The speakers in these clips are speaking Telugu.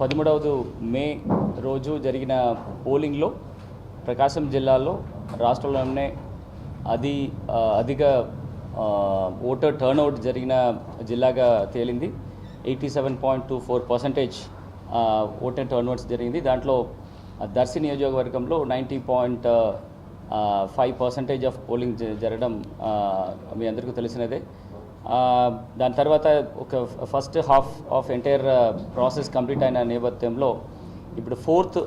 పదమూడవది మే రోజు జరిగిన పోలింగ్లో ప్రకాశం జిల్లాలో రాష్ట్రంలోనే అది అధిక ఓటర్ టర్న్అవుట్ జరిగిన జిల్లాగా తేలింది. Eighty seven point two four percentage voter turnouts జరిగింది. దాంట్లో దర్శి నియోజకవర్గంలో ninety point five percentage of polling జరగడం మీ అందరికీ తెలిసినదే. దాని తర్వాత ఒక first half of entire process complete అయిన నేపథ్యంలో ఇప్పుడు ఫోర్త్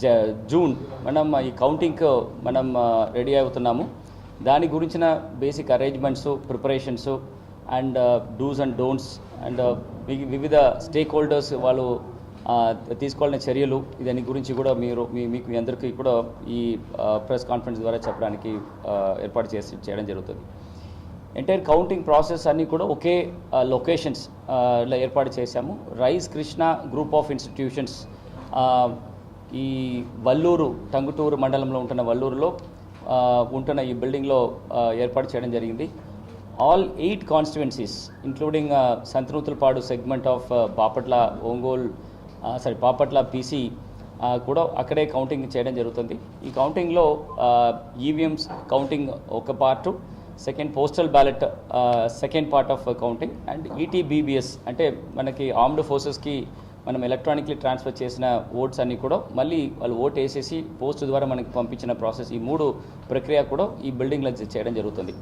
జ జూన్ మనం ఈ కౌంటింగ్ మనం రెడీ అవుతున్నాము. దాని గురించిన basic arrangements preparations and dos and don'ts and వివిధ స్టేక్ హోల్డర్స్ వాళ్ళు ఆ, తీసుకోవాలనే చర్యలు దాని గురించి కూడా మీరు మీ మీకు మీ అందరికీ కూడా ఈ ప్రెస్ కాన్ఫరెన్స్ ద్వారా చెప్పడానికి ఏర్పాటు చేసి చేయడం జరుగుతుంది. ఎంటైర్ కౌంటింగ్ ప్రాసెస్ అన్నీ కూడా ఒకే లొకేషన్స్లో ఏర్పాటు చేశాము. Rise Krishna group of institutions ఈ వల్లూరు టంగుటూరు మండలంలో ఉంటున్న వల్లూరులో ఉంటున్న ఈ బిల్డింగ్లో ఏర్పాటు చేయడం జరిగింది. All eight constituencies including Santhanuthalapadu segment of Bapatla Ongole sorry Bapatla PC కూడా అక్కడే కౌంటింగ్ చేయడం జరుగుతుంది. ఈ కౌంటింగ్లో ఈవీఎంస్ కౌంటింగ్ ఒక part second postal ballot second part of counting and ETPBS అంటే మనకి ఆర్మ్డ్ ఫోర్సెస్కి మనం ఎలక్ట్రానిక్లీ ట్రాన్స్ఫర్ చేసిన ఓట్స్ అన్నీ కూడా మళ్ళీ వాళ్ళు ఓట్ వేసేసి పోస్ట్ ద్వారా మనకి పంపించిన ప్రాసెస్ ఈ మూడు ప్రక్రియ కూడా ఈ బిల్డింగ్లో చేయడం జరుగుతుంది.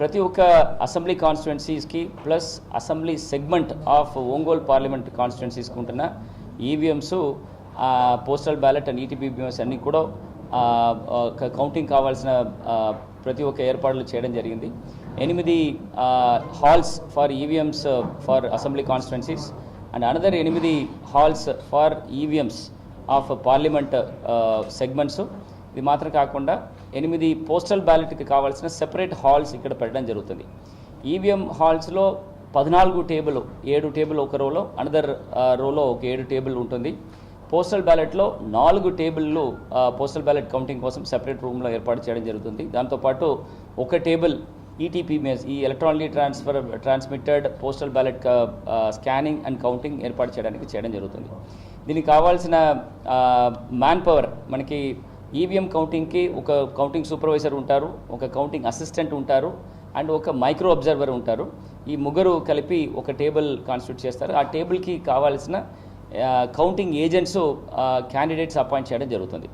ప్రతి ఒక్క assembly కాన్స్టిట్యున్సీస్కి plus assembly segment of Ongole parliament కాన్స్టిట్యున్సీస్కి ఉంటున్న EVMs postal ballot and ETPBS అన్నీ కూడా కౌంటింగ్ కావాల్సిన ప్రతి ఒక్క ఏర్పాట్లు చేయడం జరిగింది. ఎనిమిది halls for EVMs for assembly constituencies and another ఎనిమిది halls for EVMs of parliament segments ఇది మాత్రం కాకుండా ఎనిమిది పోస్టల్ బ్యాలెట్కి కావాల్సిన సెపరేట్ హాల్స్ ఇక్కడ పెట్టడం జరుగుతుంది. ఈవీఎం హాల్స్లో పద్నాలుగు టేబుల్ ఏడు టేబుల్ ఒక రోలో అనదర్ రోలో ఒక ఏడు టేబుల్ ఉంటుంది. పోస్టల్ బ్యాలెట్లో నాలుగు టేబుల్లు పోస్టల్ బ్యాలెట్ కౌంటింగ్ కోసం సెపరేట్ రూమ్లో ఏర్పాటు చేయడం జరుగుతుంది. దాంతోపాటు ఒక టేబుల్ ఈటీపీఎస్ ఈ electronic transfer transmitted postal ballot scanning and counting ఏర్పాటు చేయడానికి చేయడం జరుగుతుంది. దీనికి కావాల్సిన మ్యాన్ పవర్ మనకి ఈవీఎం కౌంటింగ్కి ఒక కౌంటింగ్ సూపర్వైజర్ ఉంటారు ఒక కౌంటింగ్ అసిస్టెంట్ ఉంటారు అండ్ ఒక మైక్రో అబ్జర్వర్ ఉంటారు. ఈ ముగ్గురు కలిపి ఒక టేబుల్ కాన్స్టిట్యూట్ చేస్తారు. ఆ టేబుల్కి కావాల్సిన కౌంటింగ్ ఏజెంట్స్ క్యాండిడేట్స్ అపాయింట్ చేయడం జరుగుతుంది.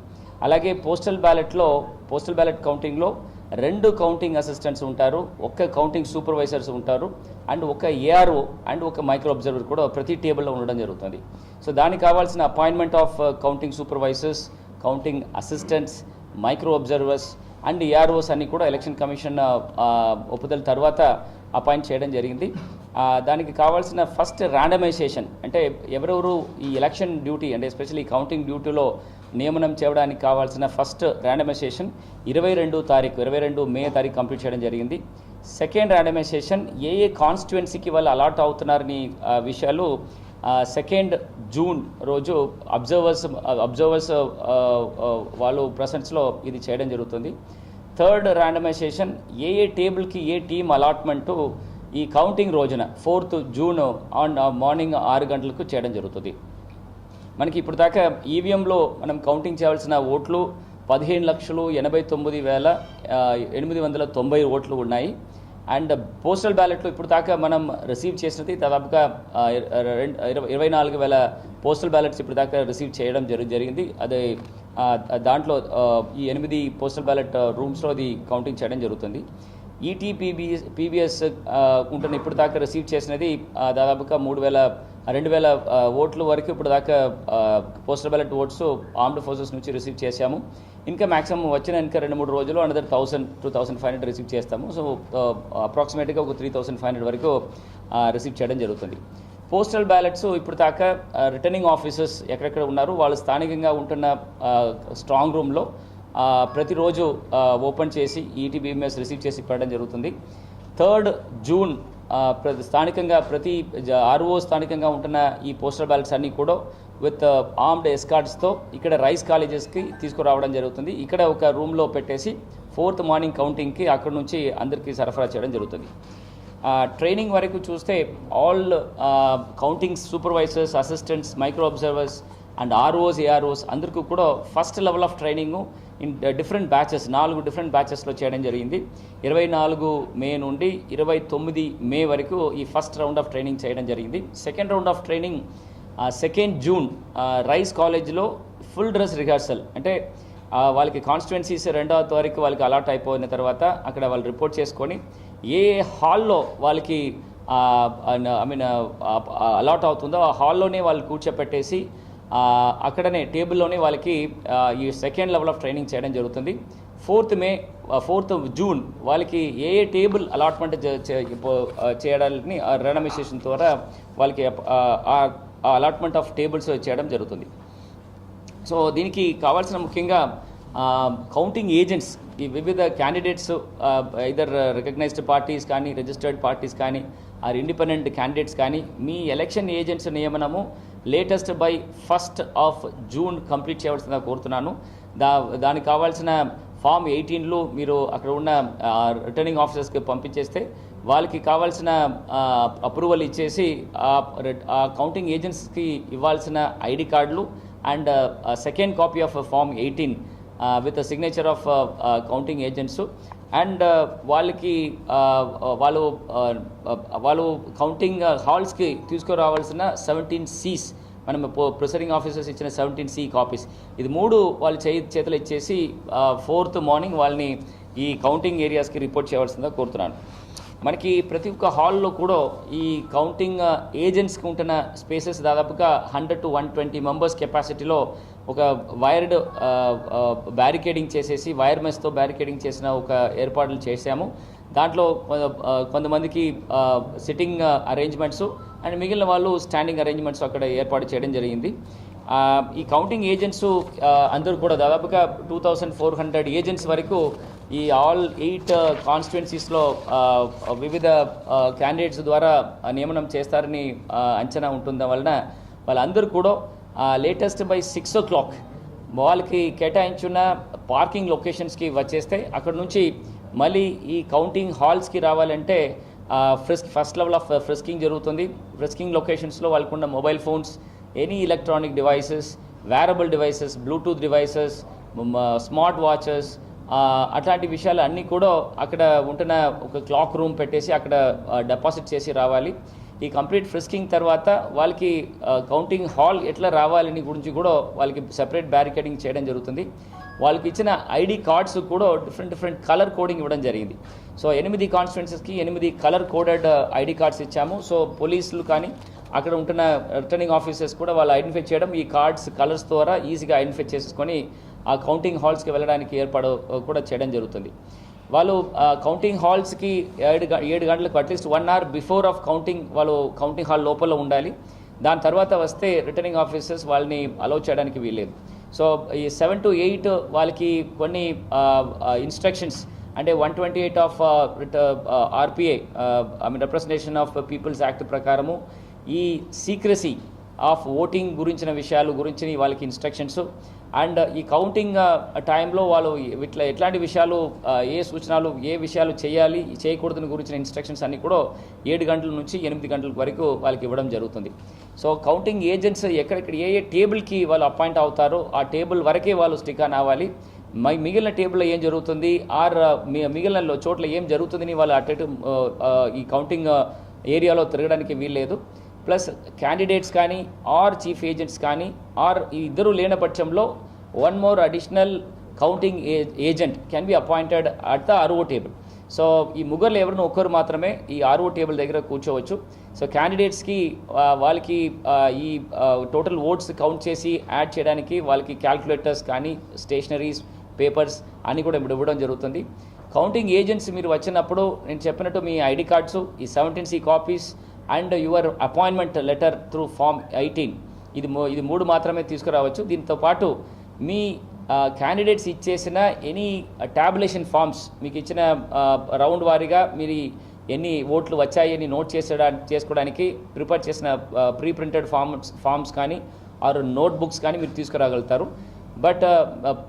అలాగే పోస్టల్ బ్యాలెట్లో పోస్టల్ బ్యాలెట్ కౌంటింగ్లో రెండు కౌంటింగ్ అసిస్టెంట్స్ ఉంటారు ఒక్క కౌంటింగ్ సూపర్వైజర్స్ ఉంటారు అండ్ ఒక ఏఆర్ఓ అండ్ ఒక మైక్రో అబ్జర్వర్ కూడా ప్రతి టేబుల్లో ఉండడం జరుగుతుంది. సో దానికి కావాల్సిన appointment of counting supervisors counting assistants micro observers and AROs అన్ని కూడా ఎలక్షన్ కమిషన్ ఒప్పుదల తర్వాత అపాయింట్ చేయడం జరిగింది. దానికి కావాల్సిన ఫస్ట్ ర్యాండమైజేషన్ అంటే ఎవరెవరు ఈ ఎలక్షన్ డ్యూటీ అంటే ఎస్పెషల్లీ కౌంటింగ్ డ్యూటీలో నియమనం చేయడానికి కావాల్సిన ఫస్ట్ ర్యాండమైజేషన్ ఇరవై రెండు తారీఖు ఇరవై రెండు మే తారీఖు కంప్లీట్ చేయడం జరిగింది. సెకండ్ ర్యాండమైజేషన్ ఏ ఏ కాన్స్టిట్యుయెన్సీకి వాళ్ళు అలాట్ అవుతున్నారని విషయాలు సెకండ్ జూన్ రోజు అబ్జర్వర్స్ అబ్జర్వర్స్ వాళ్ళు ప్రసెన్స్లో ఇది చేయడం జరుగుతుంది. థర్డ్ ర్యాండమైజేషన్ ఏ ఏ టేబుల్కి ఏ టీం అలాట్మెంటు ఈ కౌంటింగ్ రోజున ఫోర్త్ జూన్ ఆన్ మార్నింగ్ ఆరు గంటలకు చేయడం జరుగుతుంది. మనకి ఇప్పుడు దాకా ఈవీఎంలో మనం కౌంటింగ్ చేయాల్సిన ఓట్లు పదిహేను లక్షలు ఎనభై తొమ్మిది వేల ఎనిమిది వందల తొంభై ఓట్లు ఉన్నాయి. అండ్ పోస్టల్ బ్యాలెట్లు ఇప్పుడు దాకా మనం రిసీవ్ చేసినది దాదాపుగా ఇరవై ఇరవై నాలుగు వేల పోస్టల్ బ్యాలెట్స్ ఇప్పుడు దాకా రిసీవ్ చేయడం జరి జరిగింది. అది దాంట్లో ఈ ఎనిమిది పోస్టల్ బ్యాలెట్ రూమ్స్లో అది కౌంటింగ్ చేయడం జరుగుతుంది. ఈటీపీబీ పీబీఎస్ ఉంటున్న ఇప్పుడు దాకా రిసీవ్ చేసినది దాదాపుగా మూడు వేల రెండు వేల ఓట్ల వరకు ఇప్పుడు దాకా postal ballot votes armed forces నుంచి రిసీవ్ చేశాము. ఇంకా మ్యాక్సిమం వచ్చిన ఇంకా రెండు మూడు రోజులు another thousand to thousand five hundred receive చేస్తాము. సో అప్రాక్సిమేట్గా ఒక త్రీ థౌసండ్ ఫైవ్ హండ్రెడ్ వరకు రిసీవ్ చేయడం జరుగుతుంది. పోస్టల్ బ్యాలెట్స్ ఇప్పుడు దాకా రిటర్నింగ్ ఆఫీసర్స్ ఎక్కడెక్కడ ఉన్నారు? వాళ్ళు స్థానికంగా ఉంటున్న స్ట్రాంగ్ రూమ్లో ప్రతిరోజు ఓపెన్ చేసి ఈటీబీఎంఎస్ రిసీవ్ చేసి పెట్టడం జరుగుతుంది. థర్డ్ జూన్ ప్ర- స్థానికంగా ప్రతి ఆర్ఓ స్థానికంగా ఉంటున్న ఈ పోస్టల్ బ్యాలెట్స్ అన్నీ కూడా విత్ ఆర్మ్డ్ ఎస్కార్డ్స్తో ఇక్కడ రైస్ కాలేజెస్కి తీసుకురావడం జరుగుతుంది. ఇక్కడ ఒక రూమ్లో పెట్టేసి ఫోర్త్ మార్నింగ్ కౌంటింగ్కి అక్కడ నుంచి అందరికీ సరఫరా చేయడం జరుగుతుంది. ట్రైనింగ్ వరకు చూస్తే all counting supervisors assistants micro observers and ROs AROs అందరికీ కూడా first level of training in different batches నాలుగు డిఫరెంట్ బ్యాచెస్లో చేయడం జరిగింది. ఇరవై నాలుగు మే నుండి ఇరవై తొమ్మిది మే వరకు ఈ ఫస్ట్ రౌండ్ ఆఫ్ ట్రైనింగ్ చేయడం జరిగింది. Second round of training second June Rise కాలేజ్లో ఫుల్ డ్రెస్ రిహార్సల్. అంటే వాళ్ళకి కాన్స్టిట్యున్సీస్ రెండవ తారీఖు వాళ్ళకి అలాట్ అయిపోయిన తర్వాత అక్కడ వాళ్ళు రిపోర్ట్ చేసుకొని ఏ హాల్లో వాళ్ళకి ఐ మీన్ అలాట్ అవుతుందో ఆ హాల్లోనే వాళ్ళు కూర్చోపెట్టేసి అక్కడనే టేబుల్లోనే వాళ్ళకి ఈ సెకండ్ లెవెల్ ఆఫ్ ట్రైనింగ్ చేయడం జరుగుతుంది. ఫోర్త్ మే ఫోర్త్ జూన్ వాళ్ళకి ఏ ఏ టేబుల్ అలాట్మెంట్ చేయడాన్ని రెనమిసేషన్ ద్వారా వాళ్ళకి ఆ అలాట్మెంట్ ఆఫ్ టేబుల్స్ చేయడం జరుగుతుంది. సో దీనికి కావాల్సిన ముఖ్యంగా కౌంటింగ్ ఏజెంట్స్ ఈ వివిధ క్యాండిడేట్స్ ఇదర్ రికగ్నైజ్డ్ పార్టీస్ కానీ రిజిస్టర్డ్ పార్టీస్ కానీ ఆర్ ఇండిపెండెంట్ క్యాండిడేట్స్ కానీ మీ election agents నియమనము latest by first of June complete చేయవలసిందిగా కోరుతున్నాను. దా దానికి కావాల్సిన ఫామ్ ఎయిటీన్లో మీరు అక్కడ ఉన్న రిటర్నింగ్ ఆఫీసర్స్కి పంపించేస్తే వాళ్ళకి కావాల్సిన అప్రూవల్ ఇచ్చేసి ఆ- కౌంటింగ్ ఏజెంట్స్కి ఇవ్వాల్సిన ఐడి కార్డులు and second copy of form eighteen with signature of counting agents and వాళ్ళకి వాళ్ళు వాళ్ళు కౌంటింగ్ హాల్స్కి తీసుకురావాల్సిన సెవెంటీన్ సీస్ మనం ప్రొసెసింగ్ ఆఫీసర్స్ ఇచ్చిన సెవెంటీన్ సి కాపీస్ ఇది మూడు వాళ్ళు చేయి చేతులు ఇచ్చేసి ఫోర్త్ మార్నింగ్ వాళ్ళని ఈ కౌంటింగ్ ఏరియాస్కి రిపోర్ట్ చేయవలసిందిగా కోరుతున్నాను. మనకి ప్రతి ఒక్క హాల్లో కూడా ఈ కౌంటింగ్ ఏజెంట్స్కి ఉంటున్న స్పేసెస్ దాదాపుగా hundred to one twenty members కెపాసిటీలో ఒక వైర్డ్ బ్యారికేడింగ్ చేసేసి వైర్ మెస్తో బ్యారికేడింగ్ చేసిన ఒక ఏర్పాట్లు చేశాము. దాంట్లో కొ- కొంతమందికి సిట్టింగ్ అరేంజ్మెంట్స్ అండ్ మిగిలిన వాళ్ళు స్టాండింగ్ అరేంజ్మెంట్స్ అక్కడ ఏర్పాటు చేయడం జరిగింది. ఈ కౌంటింగ్ ఏజెంట్స్ అందరూ కూడా దాదాపుగా two thousand four hundred agents వరకు ఈ ఆల్ ఎయిట్ uh, కాన్స్టిట్యున్సీస్లో uh, uh, వివిధ క్యాండిడేట్స్ ద్వారా నియమనం చేస్తారని అంచనా ఉంటుందా వలన వాళ్ళందరూ కూడా latest by six o'clock వాళ్ళకి కేటాయించున్న పార్కింగ్ లొకేషన్స్కి వచ్చేస్తే అక్కడ నుంచి మళ్ళీ ఈ కౌంటింగ్ హాల్స్కి రావాలంటే frisk first level of frisking జరుగుతుంది. ఫ్రిస్కింగ్ లొకేషన్స్లో వాళ్ళకున్న mobile phones any electronic devices wearable devices Bluetooth devices smart watches అట్లాంటి విషయాలు అన్నీ కూడా అక్కడ ఉంటున్న ఒక క్లాక్ రూమ్ పెట్టేసి అక్కడ డిపాజిట్ చేసి రావాలి. ఈ కంప్లీట్ ఫ్రిస్కింగ్ తర్వాత వాళ్ళకి కౌంటింగ్ హాల్ ఎట్లా రావాలని గురించి కూడా వాళ్ళకి సెపరేట్ బ్యారికేడింగ్ చేయడం జరుగుతుంది. వాళ్ళకి ఇచ్చిన ఐడి కార్డ్స్ కూడా డిఫరెంట్ డిఫరెంట్ కలర్ కోడింగ్ ఇవ్వడం జరిగింది. సో ఎనిమిది కాన్స్టిట్యున్సీస్కి ఎనిమిది కలర్ కోడెడ్ ఐడి కార్డ్స్ ఇచ్చాము. సో పోలీసులు కానీ అక్కడ ఉంటున్న రిటర్నింగ్ ఆఫీసర్స్ కూడా వాళ్ళు ఐడెంటిఫై చేయడం ఈ కార్డ్స్ కలర్స్ ద్వారా ఈజీగా ఐడెంటిఫై చేసుకొని ఆ కౌంటింగ్ హాల్స్కి వెళ్ళడానికి ఏర్పాటు కూడా చేయడం జరుగుతుంది. వాళ్ళు కౌంటింగ్ హాల్స్కి ఏడు గ- ఏడు గంటలకు at least one hour before of counting వాళ్ళు కౌంటింగ్ హాల్ లోపల ఉండాలి. దాని తర్వాత వస్తే రిటర్నింగ్ ఆఫీసర్స్ వాళ్ళని అలౌ చేయడానికి వీల్లేదు. సో ఈ సెవెన్ టు ఎయిట్ వాళ్ళకి కొన్ని ఇన్స్ట్రక్షన్స్ అంటే one twenty eight of RPI I mean representation of people's act ప్రకారము ఈ సీక్రసీ ఆఫ్ ఓటింగ్ గురించిన విషయాలు గురించి వాళ్ళకి ఇన్స్ట్రక్షన్స్ అండ్ ఈ కౌంటింగ్ టైంలో వాళ్ళు ఇట్లా ఎట్లాంటి విషయాలు ఏ సూచనలు ఏ విషయాలు చేయాలి చేయకూడదని గురించిన ఇన్స్ట్రక్షన్స్ అన్నీ కూడా ఏడు గంటల నుంచి ఎనిమిది గంటల వరకు వాళ్ళకి ఇవ్వడం జరుగుతుంది. సో కౌంటింగ్ ఏజెంట్స్ ఎక్కడెక్కడ ఏ ఏ టేబుల్కి వాళ్ళు అపాయింట్ అవుతారో ఆ టేబుల్ వరకే వాళ్ళు స్టికాన్ అవ్వాలి. మై మిగిలిన టేబుల్లో ఏం జరుగుతుంది? ఆర్ మిగిలిన చోట్ల ఏం జరుగుతుందని వాళ్ళు అటు ఇటు, ఈ కౌంటింగ్ ఏరియాలో తిరగడానికి వీల్లేదు. ప్లస్ క్యాండిడేట్స్ కానీ ఆర్ చీఫ్ ఏజెంట్స్ కానీ ఆర్ ఈ ఇద్దరు లేని పక్షంలో one more additional counting agent can be appointed at the RO table so ఈ ముగ్గురులో ఎవరినో ఒక్కరు మాత్రమే ఈ ఆర్ఓ టేబుల్ దగ్గర కూర్చోవచ్చు. సో క్యాండిడేట్స్కి వాళ్ళకి ఈ టోటల్ ఓట్స్ కౌంట్ చేసి యాడ్ చేయడానికి వాళ్ళకి క్యాల్కులేటర్స్ కానీ స్టేషనరీస్ పేపర్స్ అన్నీ కూడా ఇప్పుడు ఇవ్వడం జరుగుతుంది. కౌంటింగ్ ఏజెంట్స్ మీరు వచ్చినప్పుడు నేను చెప్పినట్టు మీ ఐడి కార్డ్స్ ఈ seventeen C copies and your appointment letter through form eighteen. ఇది ఇది మూడు మాత్రమే తీసుకురావచ్చు. దీంతో పాటు మీ క్యాండిడేట్స్ ఇచ్చేసిన ఎనీ ట్యాబులేషన్ ఫామ్స్ మీకు ఇచ్చిన రౌండ్ వారీగా మీరు ఎన్ని ఓట్లు వచ్చాయని నోట్ చేసడా చేసుకోవడానికి ప్రిపేర్ చేసిన ప్రీ ప్రింటెడ్ ఫార్మ్స్ ఫామ్స్ కానీ ఆరు నోట్ బుక్స్ కానీ మీరు తీసుకురాగలుగుతారు. బట్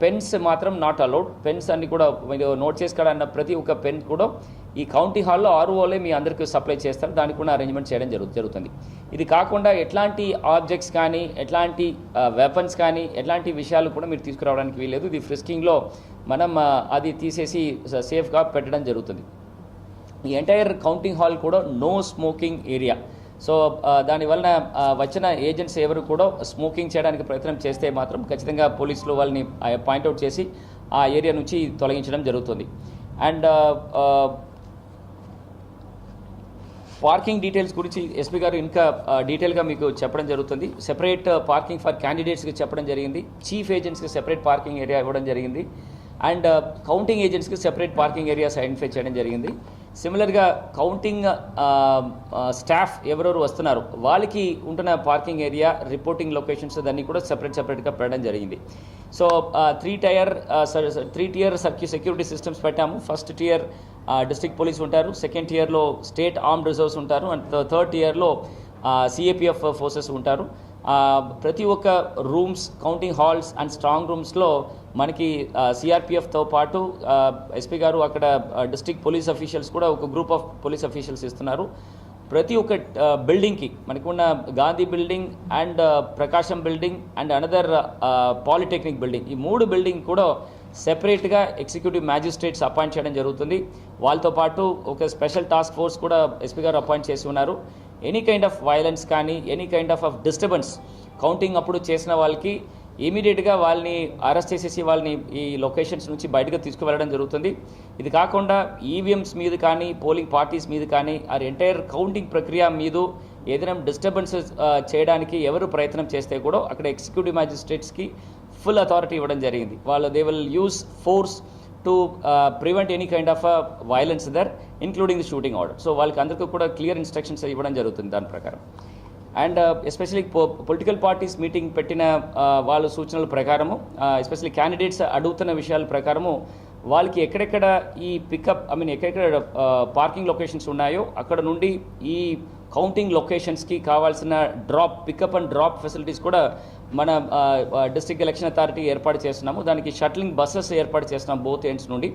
పెన్స్ మాత్రం నాట్ అలౌడ్ పెన్స్ అన్ని కూడా మీరు నోట్ చేసుకోవాలన్న ప్రతి ఒక్క పెన్ కూడా ఈ కౌంటీ హాల్లో ఆర్ఓలే మీ అందరికీ సప్లై చేస్తారు. దానికి కూడా అరేంజ్మెంట్ చేయడం జరుగు జరుగుతుంది. ఇది కాకుండా ఎట్లాంటి ఆబ్జెక్ట్స్ కానీ ఎట్లాంటి వెపన్స్ కానీ ఎట్లాంటి విషయాలు కూడా మీరు తీసుకురావడానికి వీల్లేదు. ఇది ఫ్రిస్కింగ్లో మనం అది తీసేసి సేఫ్గా పెట్టడం జరుగుతుంది. ఈ ఎంటైర్ కౌంటింగ్ హాల్ కూడా నో స్మోకింగ్ ఏరియా సో దానివలన వచ్చిన ఏజెంట్స్ ఎవరు కూడా స్మోకింగ్ చేయడానికి ప్రయత్నం చేస్తే మాత్రం ఖచ్చితంగా పోలీసులు వాళ్ళని పాయింట్అవుట్ చేసి ఆ ఏరియా నుంచి తొలగించడం జరుగుతుంది. అండ్ పార్కింగ్ డీటెయిల్స్ గురించి ఎస్పీ గారు ఇంకా డీటెయిల్గా మీకు చెప్పడం జరుగుతుంది. సెపరేట్ పార్కింగ్ ఫర్ క్యాండిడేట్స్కి చెప్పడం జరిగింది. చీఫ్ ఏజెంట్స్కి సెపరేట్ పార్కింగ్ ఏరియా ఇవ్వడం జరిగింది. అండ్ కౌంటింగ్ ఏజెంట్స్కి సెపరేట్ పార్కింగ్ ఏరియాస్ ఐడెంటిఫై చేయడం జరిగింది. సిమిలర్గా కౌంటింగ్ స్టాఫ్ ఎవరెవరు వస్తున్నారు వాళ్ళకి ఉంటున్న పార్కింగ్ ఏరియా రిపోర్టింగ్ లొకేషన్స్ దాన్ని కూడా సెపరేట్ సెపరేట్గా పెట్టడం జరిగింది. So three tier three tier సర్క్యూ security systems పెట్టాము. ఫస్ట్ టియర్ డిస్ట్రిక్ట్ పోలీస్ ఉంటారు. సెకండ్ టియర్లో స్టేట్ ఆర్మ్ రిజర్వ్స్ ఉంటారు. అండ్ థర్డ్ టియర్లో సిఏపిఎఫ్ ఫోర్సెస్ ఉంటారు. ప్రతి ఒక్క rooms counting halls and strong రూమ్స్లో మనకి సిఆర్పిఎఫ్తో పాటు ఎస్పీ గారు అక్కడ డిస్ట్రిక్ట్ పోలీస్ అఫీషియల్స్ కూడా ఒక గ్రూప్ ఆఫ్ పోలీస్ అఫీషియల్స్ ఇస్తున్నారు. ప్రతి ఒక్క బిల్డింగ్కి మనకున్న Gandhi building and Prakasam building and another polytechnic building ఈ మూడు బిల్డింగ్ కూడా సెపరేట్గా ఎగ్జిక్యూటివ్ మ్యాజిస్ట్రేట్స్ అపాయింట్ చేయడం జరుగుతుంది. వాళ్ళతో పాటు ఒక స్పెషల్ టాస్క్ ఫోర్స్ కూడా ఎస్పీ గారు అపాయింట్ చేసి ఉన్నారు. ఎనీ కైండ్ ఆఫ్ వైలెన్స్ కానీ any kind of of disturbance counting అప్పుడు చేసిన వాళ్ళకి ఇమీడియట్గా వాళ్ళని అరెస్ట్ చేసేసి వాళ్ళని ఈ లొకేషన్స్ నుంచి బయటకు తీసుకువెళ్ళడం జరుగుతుంది. ఇది కాకుండా ఈవీఎంస్ మీద కానీ పోలింగ్ పార్టీస్ మీద కానీ ఆ ఎంటైర్ కౌంటింగ్ ప్రక్రియ మీద ఏదైనా డిస్టర్బెన్సెస్ చేయడానికి ఎవరు ప్రయత్నం చేస్తే కూడా అక్కడ ఎగ్జిక్యూటివ్ మ్యాజిస్ట్రేట్స్కి ఫుల్ అథారిటీ ఇవ్వడం జరిగింది. వాళ్ళు they will use force to prevent any kind of violence there including the shooting order so వాళ్ళకి అందరికీ కూడా క్లియర్ ఇన్స్ట్రక్షన్స్ ఇవ్వడం జరుగుతుంది దాని ప్రకారం. And especially political parties meeting పెట్టిన uh, వాళ్ళ సూచనల ప్రకారము uh, ఎస్పెషలీ క్యాండిడేట్స్ అడుగుతున్న విషయాల ప్రకారము వాళ్ళకి ఎక్కడెక్కడ ఈ పికప్ ఐ మీన్ ఎక్కడెక్కడ uh, పార్కింగ్ లొకేషన్స్ ఉన్నాయో అక్కడ నుండి ఈ కౌంటింగ్ లొకేషన్స్కి కావాల్సిన drop pickup and drop facilities కూడా మన డిస్ట్రిక్ట్ ఎలక్షన్ అథారిటీ ఏర్పాటు చేస్తున్నాము. దానికి షట్లింగ్ బస్సెస్ ఏర్పాటు చేస్తున్నాం బోత్ ఎండ్స్ నుండి.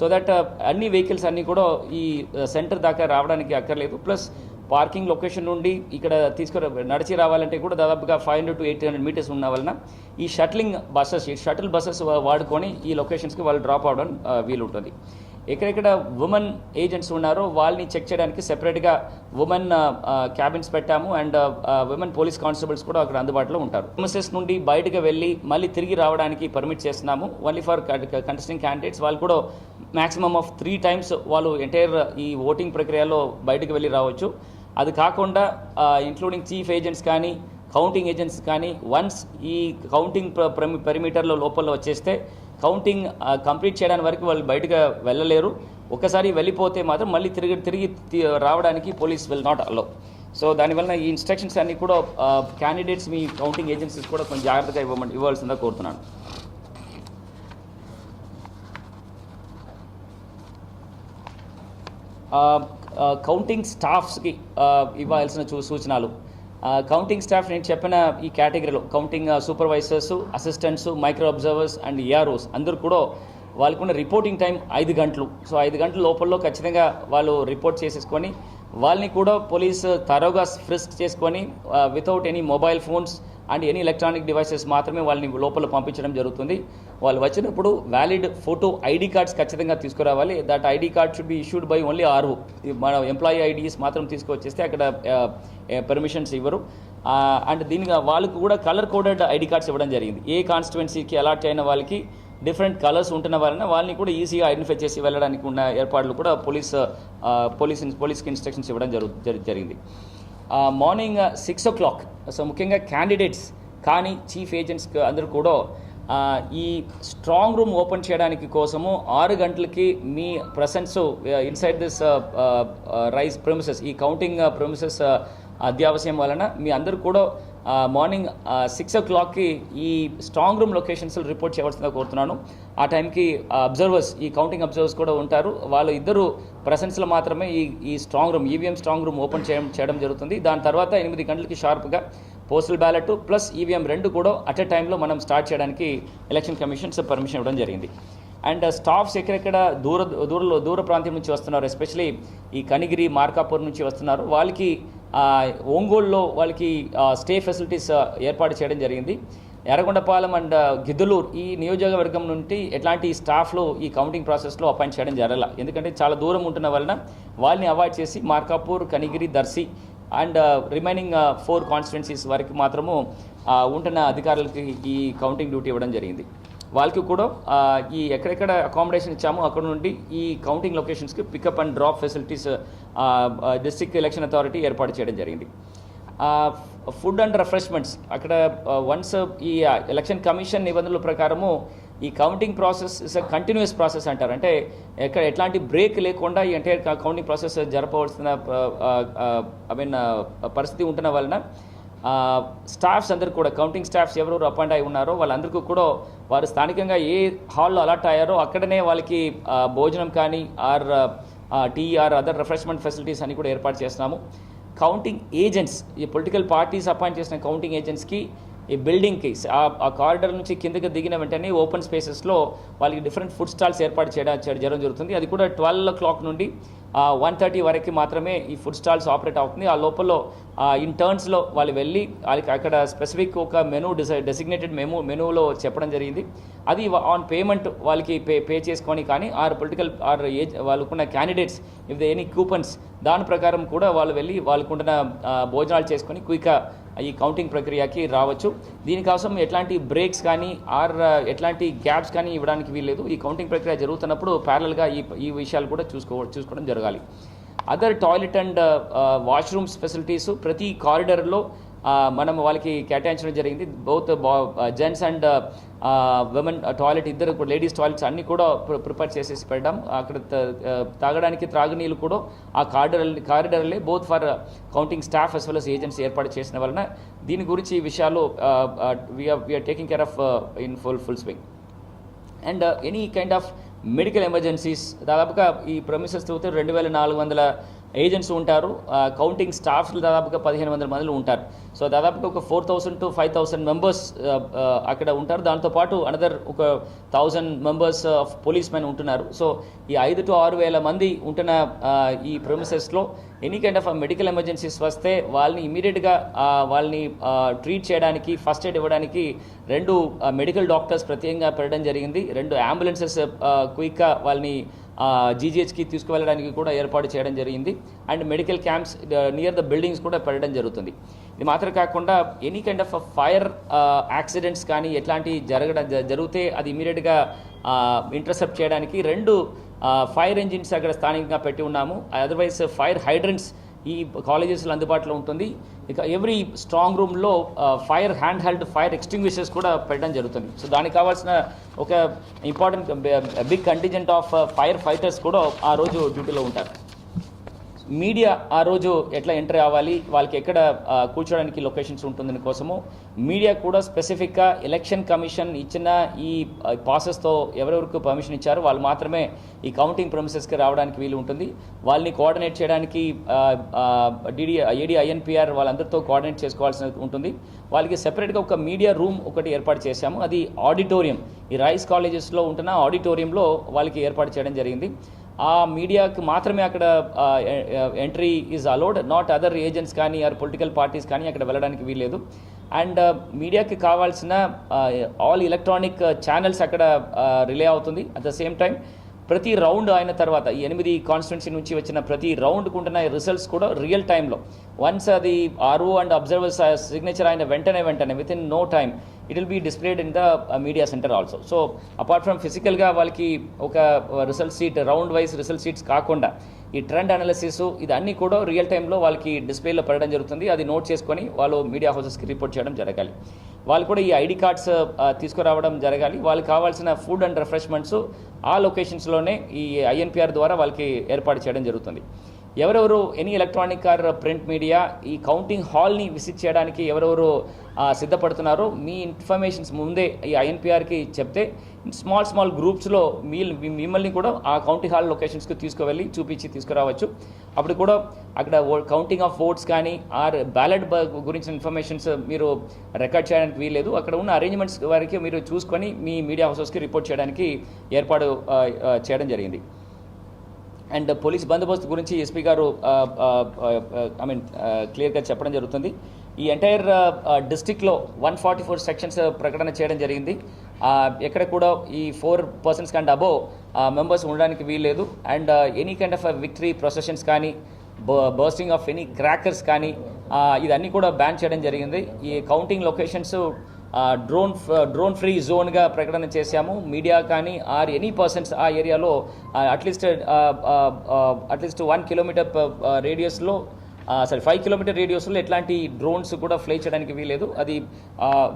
సో దట్ అన్ని వెహికల్స్ అన్నీ కూడా ఈ సెంటర్ దాకా రావడానికి అక్కర్లేదు. ప్లస్ పార్కింగ్ లొకేషన్ నుండి ఇక్కడ తీసుకురా నడిచి రావాలంటే కూడా దాదాపుగా five hundred to eight hundred metres ఉన్న వలన ఈ షటిలింగ్ బస్సెస్ ఈ షటిల్ బస్సెస్ వాడుకొని ఈ లొకేషన్స్కి వాళ్ళు డ్రాప్ అవడం వీలుంటుంది. ఎక్కడెక్కడ ఉమెన్ ఏజెంట్స్ ఉన్నారో వాళ్ళని చెక్ చేయడానికి సెపరేట్గా ఉమెన్ క్యాబిన్స్ పెట్టాము అండ్ ఉమెన్ పోలీస్ కానిస్టేబుల్స్ కూడా అక్కడ అందుబాటులో ఉంటారు. ఎంఎస్ఎస్ నుండి బయటకు వెళ్ళి మళ్ళీ తిరిగి రావడానికి పర్మిట్ చేస్తున్నాము. ఓన్లీ ఫర్ కంటెస్టింగ్ క్యాండిడేట్స్ వాళ్ళు కూడా మ్యాక్సిమమ్ ఆఫ్ త్రీ టైమ్స్ వాళ్ళు ఎంటైర్ uh, ఈ ఓటింగ్ ప్రక్రియలో బయటకు వెళ్ళి రావచ్చు. అది కాకుండా ఇంక్లూడింగ్ చీఫ్ ఏజెంట్స్ కానీ కౌంటింగ్ ఏజెంట్స్ కానీ వన్స్ ఈ కౌంటింగ్ పెరిమీటర్లో లోపల వచ్చేస్తే కౌంటింగ్ కంప్లీట్ చేయడానికి వరకు వాళ్ళు బయటకు వెళ్ళలేరు. ఒకసారి వెళ్ళిపోతే మాత్రం మళ్ళీ తిరిగి తిరిగి రావడానికి police will not allow so దానివల్ల ఈ ఇన్స్ట్రక్షన్స్ అన్నీ కూడా క్యాండిడేట్స్ మీ కౌంటింగ్ ఏజెన్సీస్ కూడా కొంచెం జాగ్రత్తగా ఇవ్వమని ఇవ్వాల్సిందిగా కోరుతున్నాను. కౌంటింగ్ స్టాఫ్స్కి ఇవ్వాల్సిన చూ సూచనలు. కౌంటింగ్ స్టాఫ్ నేను చెప్పిన ఈ కేటగిరీలో counting supervisors assistants micro observers and EROs అందరూ కూడా వాళ్ళకున్న రిపోర్టింగ్ టైం ఐదు గంటలు. సో ఐదు గంటల లోపల ఖచ్చితంగా వాళ్ళు రిపోర్ట్ చేసేసుకొని వాళ్ళని కూడా పోలీస్ తరోగా ఫ్రిస్క్ చేసుకొని without any mobile phones and any electronic devices మాత్రమే వాళ్ళని లోపల పంపించడం జరుగుతుంది. వాళ్ళు వచ్చినప్పుడు వ్యాలిడ్ ఫోటో ఐడి కార్డ్స్ ఖచ్చితంగా తీసుకురావాలి. That ID card should be issued by only RO మన ఎంప్లాయీ ఐడీస్ మాత్రం తీసుకొచ్చేస్తే అక్కడ పర్మిషన్స్ ఇవ్వరు. అండ్ దీనిగా వాళ్ళకు కూడా కలర్ కోడెడ్ ఐడి కార్డ్స్ ఇవ్వడం జరిగింది. ఏ కాన్స్టిట్యువెన్సీకి అలాట్ అయిన వాళ్ళకి డిఫరెంట్ కలర్స్ ఉంటున్న వలన వాళ్ళని కూడా ఈజీగా ఐడెంటిఫై చేసి వెళ్ళడానికి ఉన్న ఏర్పాట్లు కూడా పోలీస్ పోలీస్ పోలీస్కి ఇన్స్ట్రక్షన్స్ ఇవ్వడం జరుగు జరిగింది. Morning six o'clock. సో ముఖ్యంగా క్యాండిడేట్స్ కానీ చీఫ్ ఏజెంట్స్ అందరూ కూడా ఈ స్ట్రాంగ్ రూమ్ ఓపెన్ చేయడానికి కోసము ఆరు గంటలకి మీ presence inside this rice premises ఈ కౌంటింగ్ ప్రొమిసెస్ అత్యావశ్యం వలన మీ అందరూ కూడా మార్నింగ్ సిక్స్ ఓ క్లాక్కి ఈ స్ట్రాంగ్ రూమ్ లొకేషన్స్ రిపోర్ట్ చేయవలసిందిగా కోరుతున్నాను. ఆ టైంకి అబ్జర్వర్స్ ఈ కౌంటింగ్ అబ్జర్వర్స్ కూడా ఉంటారు. వాళ్ళు ఇద్దరు ప్రెసెన్స్లో మాత్రమే ఈ ఈ strong room EVM strong room open చేయడం చేయడం జరుగుతుంది. దాని తర్వాత ఎనిమిది గంటలకి షార్ప్గా పోస్టల్ బ్యాలెట్ ప్లస్ ఈవీఎం రెండు కూడా అట్ ఎ టైంలో మనం స్టార్ట్ చేయడానికి ఎలక్షన్ కమిషన్స్ పర్మిషన్ ఇవ్వడం జరిగింది. అండ్ స్టాఫ్స్ ఎక్కడెక్కడ దూర దూరంలో దూర ప్రాంతం నుంచి వస్తున్నారు ఎస్పెషలీ ఈ కనిగిరి మార్కాపూర్ నుంచి వస్తున్నారు వాళ్ళకి ఒంగోలులో వాళ్ళకి స్టే ఫెసిలిటీస్ ఏర్పాటు చేయడం జరిగింది. ఎర్రగొండపాలెం అండ్ గిద్దలూరు ఈ నియోజకవర్గం నుండి ఎట్లాంటి స్టాఫ్లు ఈ కౌంటింగ్ ప్రాసెస్లో అపాయింట్ చేయడం జరగల. ఎందుకంటే చాలా దూరం ఉంటున్న వలన వాళ్ళని అవాయిడ్ చేసి Markapur Kanigiri Darsi and remaining four constituencies వరకు మాత్రము ఉంటున్న అధికారులకి ఈ కౌంటింగ్ డ్యూటీ ఇవ్వడం జరిగింది. వాళ్ళకి కూడా ఈ ఎక్కడెక్కడ అకామిడేషన్ ఇచ్చామో అక్కడ నుండి ఈ counting లొకేషన్స్కి pickup and drop facilities district election authority ఏర్పాటు చేయడం జరిగింది. ఫుడ్ అండ్ రిఫ్రెష్మెంట్స్ అక్కడ వన్స్ ఈ ఎలక్షన్ కమిషన్ నిబంధనల ప్రకారము ఈ counting process is a continuous process అంటారు. అంటే ఎక్కడ ఎట్లాంటి బ్రేక్ లేకుండా ఈ ఎంటైర్ కౌంటింగ్ ప్రాసెస్ జరపవలసిన ఐ మీన్ పరిస్థితి ఉంటున్న వలన స్టాఫ్స్ అందరు కూడా కౌంటింగ్ స్టాఫ్స్ ఎవరెవరు అపాయింట్ అయి ఉన్నారో వాళ్ళందరికీ కూడా వారు స్థానికంగా ఏ హాల్లో అలాట్ అయ్యారో అక్కడనే వాళ్ళకి భోజనం కానీ or tea or other refreshment facilities అని కూడా ఏర్పాటు చేస్తున్నాము. కౌంటింగ్ ఏజెంట్స్ ఈ పొలిటికల్ పార్టీస్ అపాయింట్ చేసిన కౌంటింగ్ ఏజెంట్స్కి ఈ బిల్డింగ్కి ఆ కారిడర్ నుంచి కిందకి దిగిన వెంటనే ఓపెన్ స్పేసెస్లో వాళ్ళకి డిఫరెంట్ ఫుడ్ స్టాల్స్ ఏర్పాటు చేయడం చేయడం జరగడం జరుగుతుంది. అది కూడా ట్వెల్వ్ ఓ క్లాక్ నుండి వన్ థర్టీ వరకు మాత్రమే ఈ ఫుడ్ స్టాల్స్ ఆపరేట్ అవుతుంది. ఆ లోపల ఇన్ టర్న్స్లో వాళ్ళు వెళ్ళి వాళ్ళకి అక్కడ స్పెసిఫిక్ ఒక మెనూ డిసై డెసిగ్నేటెడ్ మెనూ మెనూలో చెప్పడం జరిగింది. అది ఆన్ పేమెంట్ వాళ్ళకి పే పే చేసుకొని కానీ ఆర్ పొలిటికల్ ఆర్ ఏజ్ వాళ్ళకున్న candidates if the any coupons దాని ప్రకారం కూడా వాళ్ళు వెళ్ళి వాళ్ళకుంటున్న భోజనాలు చేసుకొని క్విక్గా ఈ కౌంటింగ్ ప్రక్రియకి రావచ్చు. దీనికోసం ఎట్లాంటి బ్రేక్స్ కానీ ఆర్ uh, ఎట్లాంటి గ్యాప్స్ కానీ ఇవ్వడానికి వీల్లేదు. ఈ కౌంటింగ్ ప్రక్రియ జరుగుతున్నప్పుడు ప్యారల్గా ఈ ఈ విషయాలు కూడా చూసుకో చూసుకోవడం జరగాలి. Other toilet and washrooms facilities ప్రతి కారిడర్లో మనం వాళ్ళకి కేటాయించడం జరిగింది. Both gents and women toilet ఇద్దరు లేడీస్ టాయిలెట్స్ అన్నీ కూడా ప్రిపేర్ చేసేసి పెట్టడం. అక్కడ తాగడానికి త్రాగునీళ్ళు కూడా ఆ corridor కారిడర్లే both for counting staff as well as agents ఏర్పాటు చేసిన వలన దీని గురించి ఈ విషయాలు we're taking care of in full full swing and any kind of medical emergencies దాదాపుగా ఈ ప్రొమిసెస్ చూస్తే రెండు వేల నాలుగు వందల ఏజెంట్స్ ఉంటారు కౌంటింగ్ స్టాఫ్లు దాదాపుగా పదిహేను వందల మందిలు ఉంటారు. సో దాదాపుగా ఒక four thousand to five thousand members అక్కడ ఉంటారు. దాంతోపాటు అనదర్ ఒక thousand members of police men ఉంటున్నారు. సో ఈ ఐదు టు ఆరు వేల మంది ఉంటున్న ఈ ప్రొమిసెస్లో any kind of medical emergencies వస్తే వాళ్ళని ఇమీడియట్గా వాళ్ళని ట్రీట్ చేయడానికి ఫస్ట్ ఎయిడ్ ఇవ్వడానికి రెండు మెడికల్ డాక్టర్స్ ప్రత్యేకంగా పెట్టడం జరిగింది. రెండు అంబులెన్సెస్ క్విక్గా వాళ్ళని జీజీహెచ్కి తీసుకువెళ్ళడానికి కూడా ఏర్పాటు చేయడం జరిగింది. And medical camps near the buildings కూడా పెట్టడం జరుగుతుంది. ఇది మాత్రం కాకుండా any kind of fire accidents కానీ ఎట్లాంటివి జరగడం జ- జరిగితే అది ఇమీడియట్గా ఇంటర్సెప్ట్ చేయడానికి రెండు ఫైర్ ఇంజిన్స్ అక్కడ స్థానికంగా పెట్టి ఉన్నాము. అదర్వైజ్ ఫైర్ హైడ్రెంట్స్ ఈ కాలేజెస్లో అందుబాటులో ఉంటుంది. ఇక ఎవ్రీ స్ట్రాంగ్ రూమ్లో fire hand held fire extinguishers కూడా పెట్టడం జరుగుతుంది. సో దానికి కావాల్సిన ఒక important big contingent of firefighters కూడా ఆ రోజు డ్యూటీలో ఉంటారు. మీడియా ఆ రోజు ఎట్లా ఎంటర్ అవ్వాలి వాళ్ళకి ఎక్కడ కూర్చోడానికి లొకేషన్స్ ఉంటుందని కోసము మీడియా కూడా స్పెసిఫిక్గా ఎలక్షన్ కమిషన్ ఇచ్చిన ఈ ప్రాసెస్తో ఎవరెవరికి పర్మిషన్ ఇచ్చారో వాళ్ళు మాత్రమే ఈ కౌంటింగ్ ప్రొమిసెస్కి రావడానికి వీలు ఉంటుంది. వాళ్ళని కోఆర్డినేట్ చేయడానికి డిడి ఏడి ఐఎన్పిఆర్ వాళ్ళందరితో కోఆర్డినేట్ చేసుకోవాల్సి ఉంటుంది. వాళ్ళకి సెపరేట్గా ఒక మీడియా రూమ్ ఒకటి ఏర్పాటు చేశాము. అది ఆడిటోరియం. ఈ రైస్ కాలేజెస్లో ఉంటున్న ఆడిటోరియంలో వాళ్ళకి ఏర్పాటు చేయడం జరిగింది. ఆ మీడియాకు మాత్రమే అక్కడ entry is allowed not other agents కానీ ఆర్ పొలిటికల్ పార్టీస్ కానీ అక్కడ వెళ్ళడానికి వీల్లేదు. అండ్ uh, మీడియాకి కావాల్సిన ఆల్ ఎలక్ట్రానిక్ ఛానల్స్ అక్కడ రిలే అవుతుంది. అట్ ద సేమ్ టైం ప్రతి రౌండ్ అయిన తర్వాత ఈ ఎనిమిది కాన్స్టిట్యున్సీ నుంచి వచ్చిన ప్రతి రౌండ్కు ఉంటున్న రిజల్ట్స్ కూడా రియల్ టైంలో వన్స్ అది ఆర్ఓ అండ్ అబ్జర్వర్స్ సిగ్నేచర్ అయిన వెంటనే వెంటనే within no time it will be displayed in the media centre also so apart from ఫిజికల్గా వాళ్ళకి ఒక result sheet round wise result sheets కాకుండా ఈ ట్రెండ్ అనాలిసిస్ ఇది అన్నీ కూడా రియల్ టైంలో వాళ్ళకి డిస్ప్లేలో పడడం జరుగుతుంది. అది నోట్ చేసుకొని వాళ్ళు మీడియా హౌసెస్కి రిపోర్ట్ చేయడం జరగాలి. వాళ్ళు కూడా ఈ ఐడి కార్డ్స్ uh, తీసుకురావడం జరగాలి. వాళ్ళకి కావాల్సిన ఫుడ్ అండ్ రిఫ్రెష్మెంట్స్ ఆ లొకేషన్స్లోనే ఈ ఐఎన్పిఆర్ ద్వారా వాళ్ళకి ఏర్పాటు చేయడం జరుగుతుంది. ఎవరెవరు any electronic or print media ఈ కౌంటింగ్ హాల్ని విజిట్ చేయడానికి ఎవరెవరు సిద్ధపడుతున్నారో మీ ఇన్ఫర్మేషన్స్ ముందే ఈ ఐఎన్పిఆర్కి చెప్తే స్మాల్ స్మాల్ గ్రూప్స్లో మీ మిమ్మల్ని కూడా ఆ కౌంటింగ్ హాల్ లొకేషన్స్కి తీసుకువెళ్ళి చూపించి తీసుకురావచ్చు. అప్పుడు కూడా అక్కడ కౌంటింగ్ ఆఫ్ ఓట్స్ కానీ ఆర్ బ్యాలెట్ గురించిన ఇన్ఫర్మేషన్స్ మీరు రికార్డ్ చేయడానికి వీల్లేదు. అక్కడ ఉన్న అరేంజ్మెంట్స్ వారికి మీరు చూసుకొని మీ మీడియా హౌసెస్కి రిపోర్ట్ చేయడానికి ఏర్పాటు చేయడం జరిగింది. అండ్ పోలీస్ బందోబస్తు గురించి ఎస్పీ గారు ఐ మీన్ క్లియర్గా చెప్పడం జరుగుతుంది. ఈ ఎంటైర్ డిస్టిక్లో వన్ ఫార్టీ ఫోర్ సెక్షన్స్ ప్రకటన చేయడం జరిగింది. ఎక్కడ కూడా ఈ ఫోర్ పర్సన్స్ కంటే అబోవ్ మెంబర్స్ ఉండడానికి వీల్లేదు. And any kind of victory processions కానీ బర్స్టింగ్ ఆఫ్ ఎనీ క్రాకర్స్ కానీ ఇదన్నీ కూడా బ్యాన్ చేయడం జరిగింది. ఈ counting locations drone drone free జోన్గా ప్రకటన చేశాము. మీడియా కానీ ఆర్ ఎనీ పర్సన్స్ ఆ ఏరియాలో at least at least one kilometre రేడియస్లో sorry five kilometre రేడియస్లో ఎట్లాంటి డ్రోన్స్ కూడా ఫ్లై చేయడానికి వీలేదు అది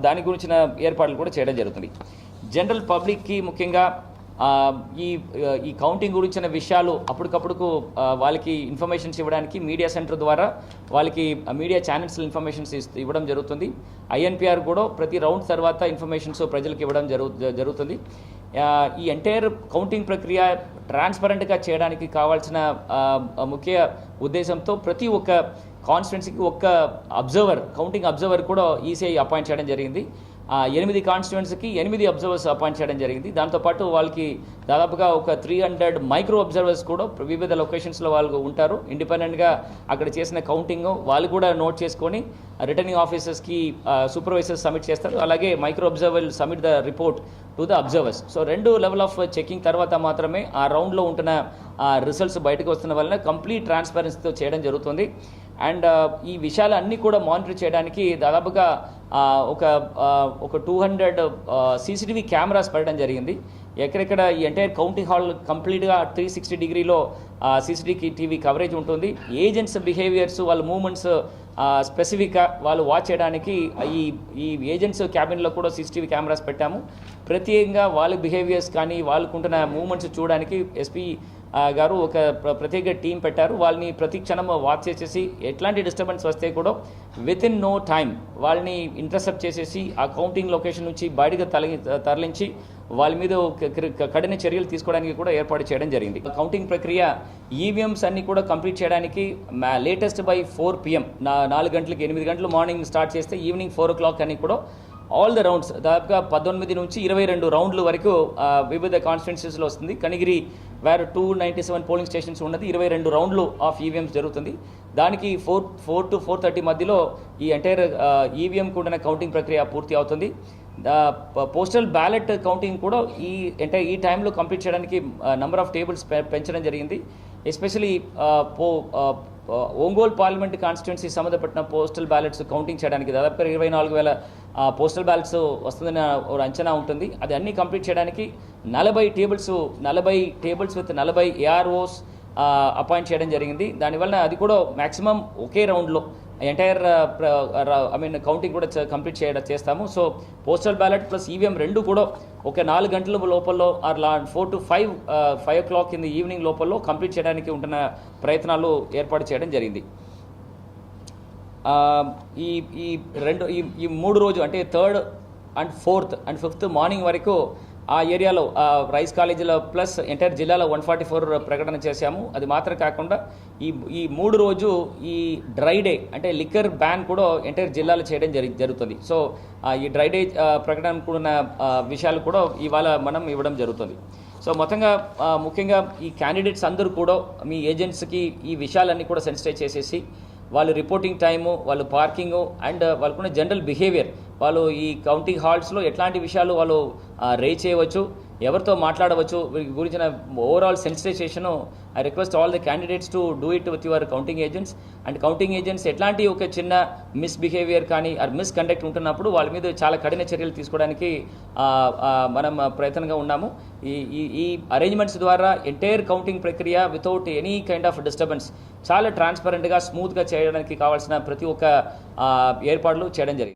దాని గురించిన ఏర్పాట్లు కూడా చేయడం జరుగుతుంది. జనరల్ పబ్లిక్కి ముఖ్యంగా ఈ ఈ కౌంటింగ్ గురించిన విషయాలు అప్పటికప్పుడుకు వాళ్ళకి ఇన్ఫర్మేషన్స్ ఇవ్వడానికి మీడియా సెంటర్ ద్వారా వాళ్ళకి మీడియా ఛానల్స్ ఇన్ఫర్మేషన్స్ ఇవ్వడం జరుగుతుంది. ఐఎన్పిఆర్ కూడా ప్రతి రౌండ్ తర్వాత ఇన్ఫర్మేషన్స్ ప్రజలకు ఇవ్వడం జరుగు జరుగుతుంది. ఈ ఎంటైర్ కౌంటింగ్ ప్రక్రియ ట్రాన్స్పరెంట్గా చేయడానికి కావాల్సిన ముఖ్య ఉద్దేశంతో ప్రతి ఒక్క కాన్స్టిట్యున్సీకి ఒక్క అబ్జర్వర్ కౌంటింగ్ అబ్జర్వర్ కూడా ఈసీఐ అపాయింట్ చేయడం జరిగింది. ఎనిమిది కాన్స్టిట్యున్సీకి ఎనిమిది అబ్జర్వర్స్ అపాయింట్ చేయడం జరిగింది. దాంతోపాటు వాళ్ళకి దాదాపుగా ఒక త్రీ హండ్రెడ్ మైక్రో అబ్జర్వర్స్ కూడా వివిధ లొకేషన్స్లో వాళ్ళు ఉంటారు. ఇండిపెండెంట్గా అక్కడ చేసిన కౌంటింగ్ వాళ్ళు కూడా నోట్ చేసుకొని రిటర్నింగ్ ఆఫీసర్స్కి సూపర్వైజర్స్ సబ్మిట్ చేస్తారు. అలాగే micro observer submit the report to the observers so రెండు లెవెల్ ఆఫ్ చెకింగ్ తర్వాత మాత్రమే ఆ రౌండ్లో ఉంటున్న రిజల్ట్స్ బయటకు వస్తున్న వలన కంప్లీట్ ట్రాన్స్పరెన్సీతో చేయడం జరుగుతుంది. అండ్ uh, ఈ విషయాలన్నీ కూడా మానిటర్ చేయడానికి దాదాపుగా uh, ఒక uh, ఒక టూ హండ్రెడ్ సీసీటీవీ కెమెరాస్ పెట్టడం జరిగింది. ఎక్కడెక్కడ ఈ ఎంటైర్ కౌంటింగ్ హాల్ కంప్లీట్గా త్రీ సిక్స్టీ డిగ్రీలో సీసీటీవీ టీవీ కవరేజ్ ఉంటుంది. ఏజెంట్స్ బిహేవియర్స్ వాళ్ళ మూమెంట్స్ స్పెసిఫిక్గా వాళ్ళు వాచ్ చేయడానికి ఈ ఈ ఏజెంట్స్ క్యాబిన్లో కూడా సీసీటీవీ కెమెరాస్ పెట్టాము. ప్రత్యేకంగా వాళ్ళ బిహేవియర్స్ కానీ వాళ్ళకుంటున్న మూమెంట్స్ చూడడానికి ఎస్పీ గారు ఒక ప్ర- ప్రత్యేక టీం పెట్టారు. వాళ్ళని ప్రతి క్షణం వాచ్ చేసేసి ఎట్లాంటి డిస్టర్బెన్స్ వస్తే కూడా విత్ ఇన్ నో టైం వాళ్ళని ఇంటర్సెప్ట్ చేసేసి ఆ కౌంటింగ్ లొకేషన్ నుంచి బయటకు తరలి తరలించి వాళ్ళ మీద ఒక కఠిన చర్యలు తీసుకోవడానికి కూడా ఏర్పాటు చేయడం జరిగింది. కౌంటింగ్ ప్రక్రియ ఈవీఎంస్ అన్ని కూడా కంప్లీట్ చేయడానికి లేటెస్ట్ బై ఫోర్ పిఎం నా నాలుగు గంటలకి ఎనిమిది గంటలు మార్నింగ్ స్టార్ట్ చేస్తే ఈవినింగ్ ఫోర్ ఓ క్లాక్ అని కూడా ఆల్ ద రౌండ్స్ దాదాపుగా పద్దెనిమిది నుంచి ఇరవై రెండు రౌండ్ల వరకు వివిధ కాన్స్టిట్యున్సీస్లో వస్తుంది. Kanigiri where two ninety seven polling stations ఉన్నది. ఇరవై రెండు రౌండ్లు ఆఫ్ ఈవీఎంస్ జరుగుతుంది. దానికి four four to four thirty మధ్యలో ఈ ఎంటైర్ ఈవీఎం కూడా కౌంటింగ్ ప్రక్రియ పూర్తి అవుతుంది. పోస్టల్ బ్యాలెట్ కౌంటింగ్ కూడా ఈ ఎంటైర్ ఈ టైంలో కంప్లీట్ చేయడానికి నంబర్ ఆఫ్ టేబుల్స్ పెంచడం జరిగింది. ఎస్పెషలీ పో ఒంగోలు పార్లమెంట్ కాన్స్టిట్యున్సీ సంబంధపడిన పోస్టల్ బ్యాలెట్స్ కౌంటింగ్ చేయడానికి దాదాపు ఇరవై నాలుగు వేల పోస్టల్ బ్యాలెట్స్ వస్తుందన్న ఒక అంచనా ఉంటుంది. అది అన్నీ కంప్లీట్ చేయడానికి నలభై టేబుల్స్ నలభై టేబుల్స్ విత్ నలభై ఏఆర్ఓస్ అపాయింట్ చేయడం జరిగింది. దానివల్ల అది కూడా మ్యాక్సిమం ఒకే రౌండ్లో ఎంటైర్ ఐ మీన్ కౌంటింగ్ కూడా కంప్లీట్ చేయడం చేస్తాము. So postal ballot plus EVM రెండు కూడా ఒక నాలుగు గంటల లోపల or law four to five five o'clock in the evening లోపల కంప్లీట్ చేయడానికి ఉంటున్న ప్రయత్నాలు ఏర్పాటు చేయడం జరిగింది. Uh, ఈ ఈ రెండు ఈ ఈ మూడు రోజు అంటే third and fourth and fifth morning వరకు ఆ ఏరియాలో రైస్ కాలేజీలో ప్లస్ ఎంటైర్ జిల్లాలో వన్ ఫార్టీ ఫోర్ ప్రకటన చేశాము. అది మాత్రం కాకుండా ఈ ఈ మూడు రోజు ఈ డ్రై డే అంటే లిక్కర్ బ్యాన్ కూడా ఎంటైర్ జిల్లాలో చేయడం జరి జరుగుతుంది. సో ఈ డ్రై డే ప్రకటన కూడిన విషయాలు కూడా ఇవాళ మనం ఇవ్వడం జరుగుతుంది. సో మొత్తంగా ముఖ్యంగా ఈ క్యాండిడేట్స్ అందరూ కూడా మీ ఏజెంట్స్కి ఈ విషయాలన్నీ కూడా సెన్సిటైజ్ చేసేసి వాళ్ళు రిపోర్టింగ్ టైము వాళ్ళు పార్కింగు అండ్ వాళ్ళకున్న జనరల్ బిహేవియర్ వాళ్ళు ఈ కౌంటింగ్ హాల్స్లో ఎట్లాంటి విషయాలు వాళ్ళు రే చేయవచ్చు ఎవరితో మాట్లాడవచ్చు వీటి గురించిన overall sensitisation I request all the candidates to do it with your counting agents and counting agents ఎట్లాంటి ఒక చిన్న మిస్బిహేవియర్ కానీ ఆర్ మిస్ కండక్ట్ ఉంటున్నప్పుడు వాళ్ళ మీద చాలా కఠిన చర్యలు తీసుకోవడానికి మనం ప్రయత్నంగా ఉన్నాము. ఈ ఈ ఈ అరేంజ్మెంట్స్ ద్వారా ఎంటైర్ కౌంటింగ్ ప్రక్రియ without any kind of disturbance చాలా ట్రాన్స్పరెంట్గా స్మూత్గా చేయడానికి కావాల్సిన ప్రతి ఒక్క ఏర్పాట్లు చేయడం జరిగింది.